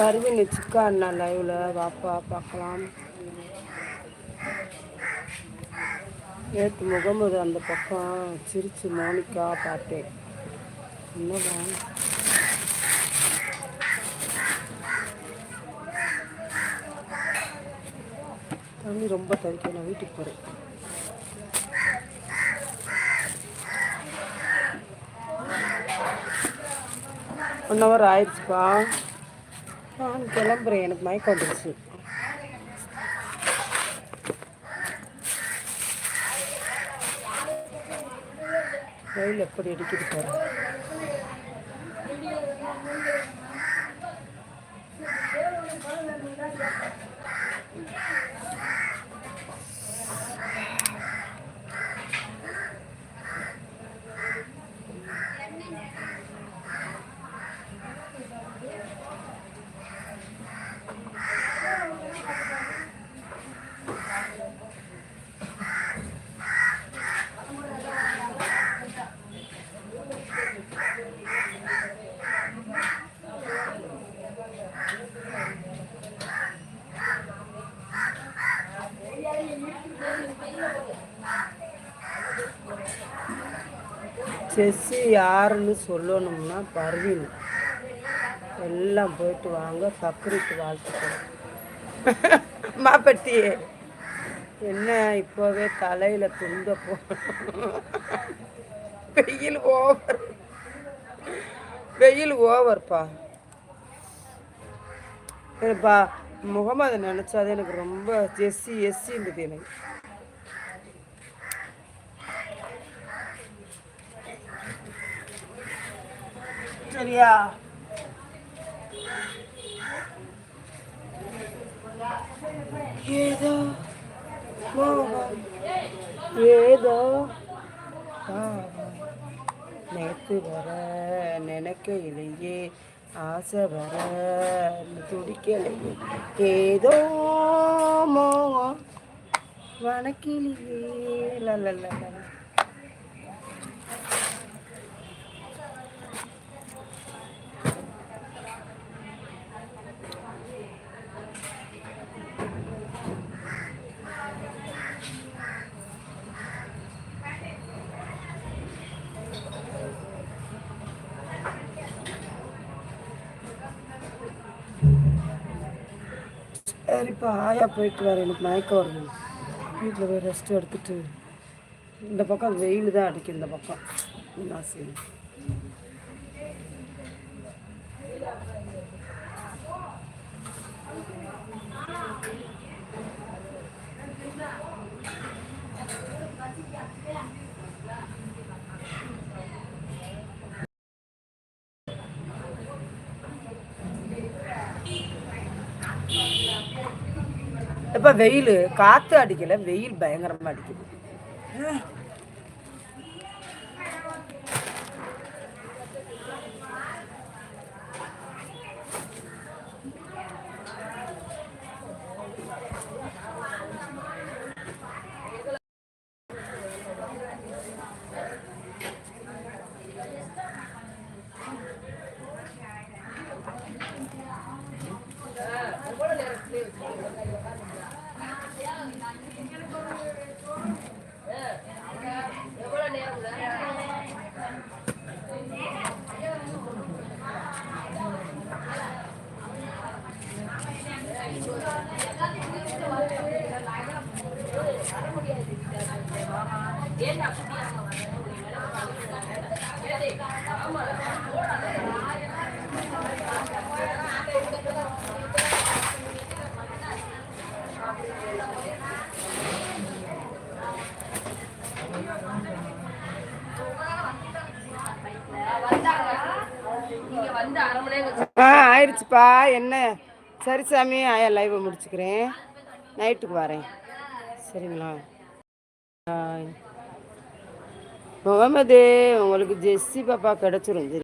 வருவீங்க சிக்கா அண்ணா லைவில் வாப்பா பார்க்கலாம். நேற்று முகமது அந்த பக்கம் சிரிச்சு மோனிக்கா பார்த்தேன். என்னதான் தண்ணி ரொம்ப தவிக்க நான் வீட்டுக்கு போகிறேன் ஒன் ஹவர் ஆயிடுச்சுப்பா. நான் கிளம்புறேன். எனக்கு மயக்கம் வந்துடுச்சு வெயில் எப்படி அடிக்கிட்டு போகிறேன் செஸ்ஸு யாருன்னு சொல்லணும்னா பர்வீன். எல்லாம் போயிட்டு வாங்க பக்ரீத்து வாழ்த்துக்கள். மாப்பட்டி என்ன இப்போவே தலையில் துண்ட போ வெயில் ஓவர். வெயில் ஓவர்ப்பா. சரிப்பா முகமது நினச்சாதே எனக்கு ரொம்ப எஸ்சி எஸ்சின்றது எனக்கு. சரியா? ஏதோ ஏதோ நேற்று வர நினைக்கையிலேயே ஆசை வர துடிக்கலையே ஏதோ மோகம். வணக்கிலேயே லல்ல சரிப்பா ஆயா போயிட்டு வர எனக்கு மயக்கம் வரணும் வீட்டில் போய் ரெஸ்ட் எடுத்துட்டு இந்த பக்கம் வெயில் தான் அடிக்கும் இந்த பக்கம். என்ன செய்யணும் இப்போ வெயில்? காற்று அடிக்கலை. வெயில் பயங்கரமாக அடிக்குது. ஆ ஆயிடுச்சுப்பா. என்ன? சரி சாமி ஆயா லைவ் முடிச்சுக்கிறேன். நைட்டுக்கு வரேன். சரிங்களா? முகமது உங்களுக்கு ஜெஸ்ஸி பாப்பா கிடச்சிரும்.